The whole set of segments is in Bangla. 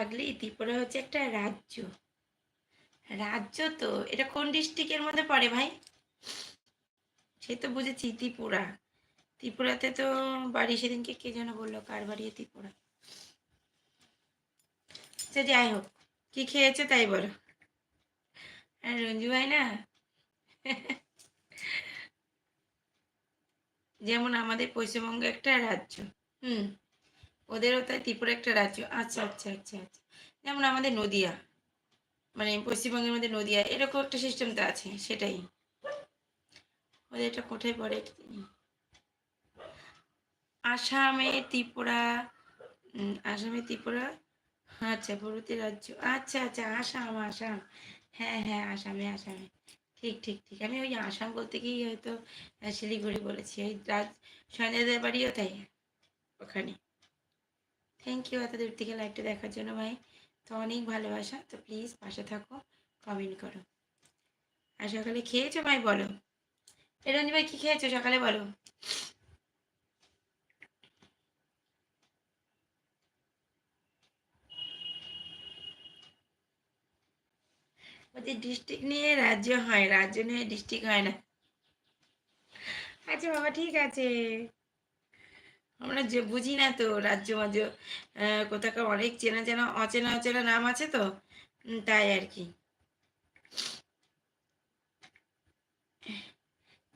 পাগলি ত্রিপুরা হচ্ছে একটা রাজ্য। রাজ্য তো, এটা কোন ডিস্ট্রিক্টের মধ্যে পড়ে ভাই? সে তো বুঝেছি, ত্রিপুরা। ত্রিপুরাতে তো বাড়ি সেদিনকে কে যেন বলল, কার বাড়ি ত্রিপুরা? সে যাই হোক, কি খেয়েছে তাই বলো। আর রঞ্জু ভাই না? যেমন আমাদের পশ্চিমবঙ্গ একটা রাজ্য, হুম। ওদেরও তাই ত্রিপুরা একটা রাজ্য। আচ্ছা আচ্ছা আচ্ছা আচ্ছা। যেমন আমাদের নদিয়া মানে পশ্চিমবঙ্গের মধ্যে নদিয়া, এরকম একটা সিস্টেম তো আছে, সেটাই। ওদের এটা কোথায় পড়ে আসামে ত্রিপুরা আসামে ত্রিপুরা আচ্ছা পূর্বতী রাজ্য। আচ্ছা আচ্ছা আসাম আসাম। হ্যাঁ হ্যাঁ আসামে আসামে। ঠিক ঠিক ঠিক। আমি ওই আসাম বলতে গিয়ে হয়তো শিলিগুড়ি বলেছি। ওই রাজ সঞ্জয়দের বাড়িও তাই, ওখানে। থ্যাংক ইউ এত দূর থেকে লাইভটা দেখার জন্য ভাই। তো অনেক ভালোবাসা। তো প্লিজ পাশে থাকো কমেন্ট করো। আর সকালে খেয়েছো ভাই, বলো? এরঞ্জি ভাই, কি খেয়েছো সকালে, বলো? ডিস্ট্রিক্ট নিয়ে রাজ্য হয়, রাজ্য নিয়ে ডিস্ট্রিক্ট হয় না। আচ্ছা বাবা, ঠিক আছে। আমরা যে বুঝি না তো রাজ্য মাজ্য কোথাকার অনেক চেনা চেনা অচেনা অচেনা নাম আছে তো? তাই আর কি।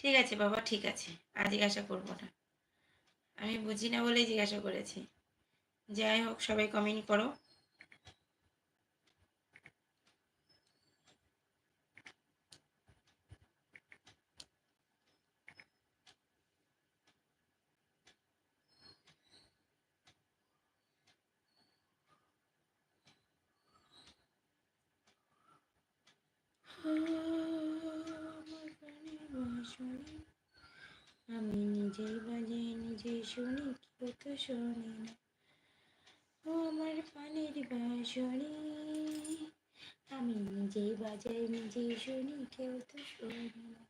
ঠিক আছে বাবা, ঠিক আছে। আর জিজ্ঞাসা করব না। আমি বুঝি না বলেই জিজ্ঞাসা করেছি। যাই হোক, সবাই কমেন্ট করো। আমি নিজেই বাজে নিজেই শুনি কেউ তো শুনি না। ও আমার পানির বাসনি। আমি নিজেই বাজাই নিজেই শুনি কেউ তো শুনি না।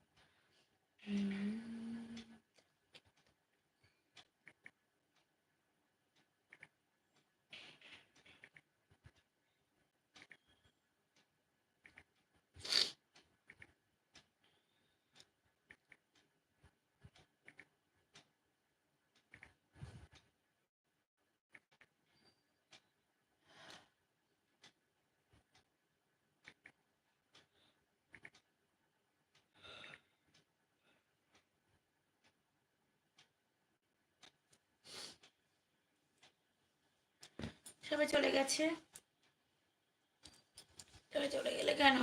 চলে গেছে। চলে চলে গেলে কেন?